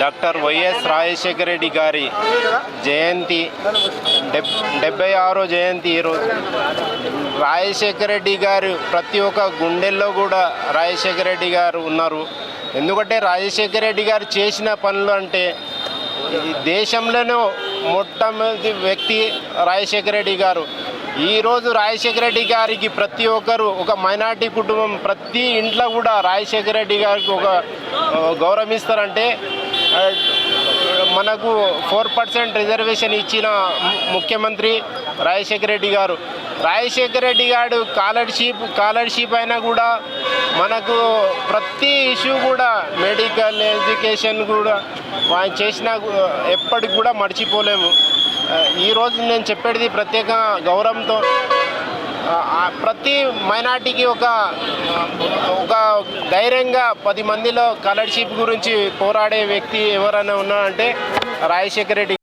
Doctor YS Rajasekhara Reddy గారి జయంతి డెబ్ డెబ్బై ఆరో జయంతి ఈరోజు రాజశేఖర రెడ్డి గారు ప్రతి ఒక్క గుండెల్లో కూడా రాజశేఖర రెడ్డి గారు ఉన్నారు. ఎందుకంటే రాజశేఖర రెడ్డి గారు చేసిన పనులు అంటే ఈ దేశంలోనే మొట్టమొదటి వ్యక్తి రాజశేఖర రెడ్డి గారు. ఈరోజు రాజశేఖర రెడ్డి గారికి ప్రతి ఒక్కరు ఒక మైనార్టీ కుటుంబం ప్రతి ఇంట్లో కూడా రాజశేఖర రెడ్డి గారికి ఒక గౌరవిస్తారంటే మనకు ఫోర్ పర్సెంట్ రిజర్వేషన్ ఇచ్చిన ముఖ్యమంత్రి రాజశేఖర రెడ్డి గారు. రాజశేఖర రెడ్డి గారు స్కాలర్షిప్ స్కాలర్షిప్ అయినా కూడా మనకు ప్రతి ఇష్యూ కూడా మెడికల్ ఎడ్యుకేషన్ కూడా ఆయన చేసిన ఎప్పటికి కూడా మర్చిపోలేము. ఈరోజు నేను చెప్పేది ప్రత్యేక గౌరవంతో ప్రతి మైనార్టీకి ఒక ఒక ధైర్యంగా పది మందిలో స్కాలర్షిప్ గురించి పోరాడే వ్యక్తి ఎవరైనా ఉన్నారంటే రాజశేఖర రెడ్డి